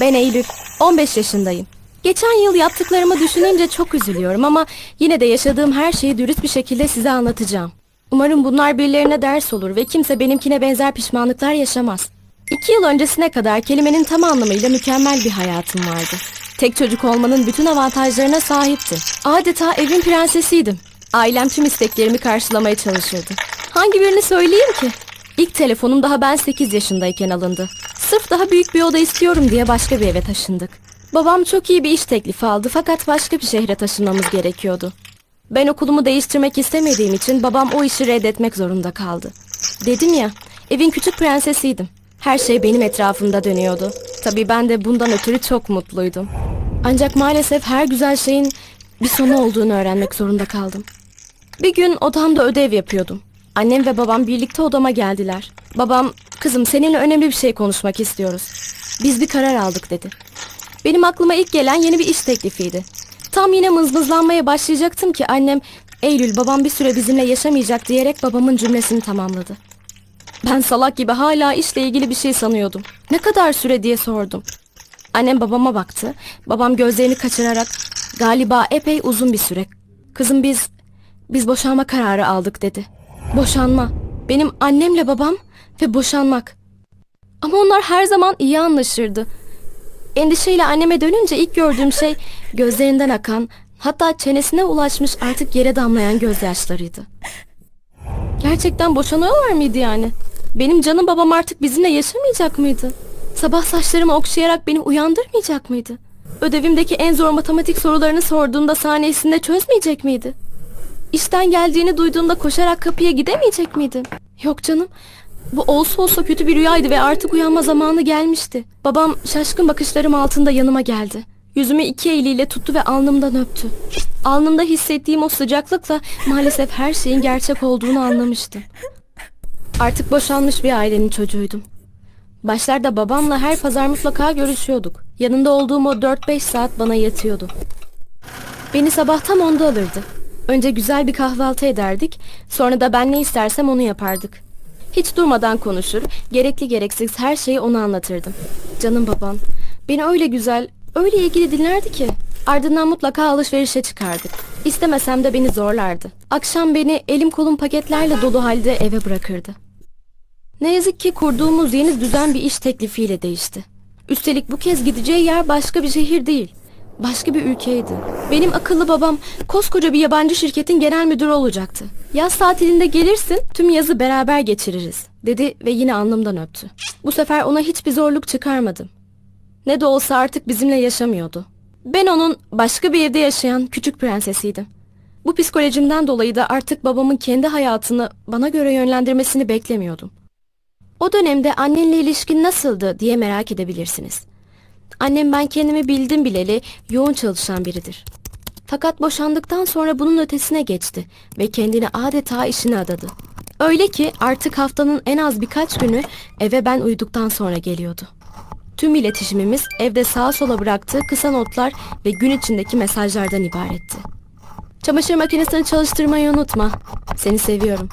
Ben Eylül. 15 yaşındayım. Geçen yıl yaptıklarımı düşününce çok üzülüyorum ama yine de yaşadığım her şeyi dürüst bir şekilde size anlatacağım. Umarım bunlar birilerine ders olur ve kimse benimkine benzer pişmanlıklar yaşamaz. İki yıl öncesine kadar kelimenin tam anlamıyla mükemmel bir hayatım vardı. Tek çocuk olmanın bütün avantajlarına sahiptim. Adeta evin prensesiydim. Ailem tüm isteklerimi karşılamaya çalışırdı. Hangi birini söyleyeyim ki? İlk telefonum daha ben 8 yaşındayken alındı. Sırf daha büyük bir oda istiyorum diye başka bir eve taşındık. Babam çok iyi bir iş teklifi aldı fakat başka bir şehre taşınmamız gerekiyordu. Ben okulumu değiştirmek istemediğim için babam o işi reddetmek zorunda kaldı. Dedim ya, evin küçük prensesiydim. Her şey benim etrafımda dönüyordu. Tabii ben de bundan ötürü çok mutluydum. Ancak maalesef her güzel şeyin bir sonu olduğunu öğrenmek zorunda kaldım. Bir gün odamda ödev yapıyordum. Annem ve babam birlikte odama geldiler. Babam, kızım seninle önemli bir şey konuşmak istiyoruz. Biz bir karar aldık dedi. Benim aklıma ilk gelen yeni bir iş teklifiydi. Tam yine mızmızlanmaya başlayacaktım ki annem, Eylül babam bir süre bizimle yaşamayacak diyerek babamın cümlesini tamamladı. Ben salak gibi hala işle ilgili bir şey sanıyordum. Ne kadar süre diye sordum. Annem babama baktı. Babam gözlerini kaçırarak galiba epey uzun bir süre. Kızım biz biz boşanma kararı aldık dedi. Boşanma. Benim annemle babam ve boşanmak. Ama onlar her zaman iyi anlaşırdı. Endişeyle anneme dönünce ilk gördüğüm şey gözlerinden akan, hatta çenesine ulaşmış artık yere damlayan gözyaşlarıydı. Gerçekten boşanıyorlar mıydı yani? Benim canım babam artık bizimle yaşamayacak mıydı? Sabah saçlarımı okşayarak beni uyandırmayacak mıydı? Ödevimdeki en zor matematik sorularını sorduğumda sahnesinde çözmeyecek miydi? İşten geldiğini duyduğumda koşarak kapıya gidemeyecek miydi? Yok canım. Bu olsa olsa kötü bir rüyaydı ve artık uyanma zamanı gelmişti. Babam şaşkın bakışlarım altında yanıma geldi. Yüzümü iki eliyle tuttu ve alnımdan öptü. Alnımda hissettiğim o sıcaklıkla maalesef her şeyin gerçek olduğunu anlamıştım. Artık boşanmış bir ailenin çocuğuydum. Başlarda babamla her pazar mutlaka görüşüyorduk. Yanında olduğum o 4-5 saat bana yetiyordu. Beni sabah tam onda alırdı. Önce güzel bir kahvaltı ederdik, sonra da ben ne istersem onu yapardık. Hiç durmadan konuşur, gerekli gereksiz her şeyi ona anlatırdım. Canım babam, beni öyle güzel, öyle ilgili dinlerdi ki. Ardından mutlaka alışverişe çıkardık. İstemesem de beni zorlardı. Akşam beni elim kolum paketlerle dolu halde eve bırakırdı. Ne yazık ki kurduğumuz yeni düzen bir iş teklifiyle değişti. Üstelik bu kez gideceği yer başka bir şehir değil. Başka bir ülkeydi. Benim akıllı babam koskoca bir yabancı şirketin genel müdürü olacaktı. Yaz tatilinde gelirsin tüm yazı beraber geçiririz dedi ve yine alnımdan öptü. Bu sefer ona hiçbir zorluk çıkarmadım. Ne de olsa artık bizimle yaşamıyordu. Ben onun başka bir evde yaşayan küçük prensesiydim. Bu psikolojimden dolayı da artık babamın kendi hayatını bana göre yönlendirmesini beklemiyordum. O dönemde annenle ilişkin nasıldı diye merak edebilirsiniz. Annem ben kendimi bildim bileli yoğun çalışan biridir. Fakat boşandıktan sonra bunun ötesine geçti ve kendini adeta işine adadı. Öyle ki artık haftanın en az birkaç günü eve ben uyuduktan sonra geliyordu. Tüm iletişimimiz evde sağa sola bıraktığı kısa notlar ve gün içindeki mesajlardan ibaretti. Çamaşır makinesini çalıştırmayı unutma. Seni seviyorum.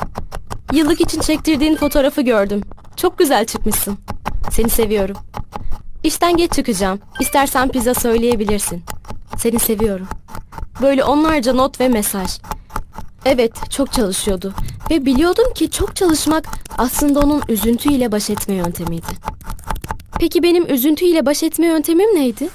Yıllık için çektirdiğin fotoğrafı gördüm. Çok güzel çıkmışsın. Seni seviyorum. İşten geç çıkacağım. İstersen pizza söyleyebilirsin. Seni seviyorum. Böyle onlarca not ve mesaj. Evet, çok çalışıyordu. Ve biliyordum ki çok çalışmak aslında onun üzüntüyle baş etme yöntemiydi. Peki benim üzüntüyle baş etme yöntemim neydi?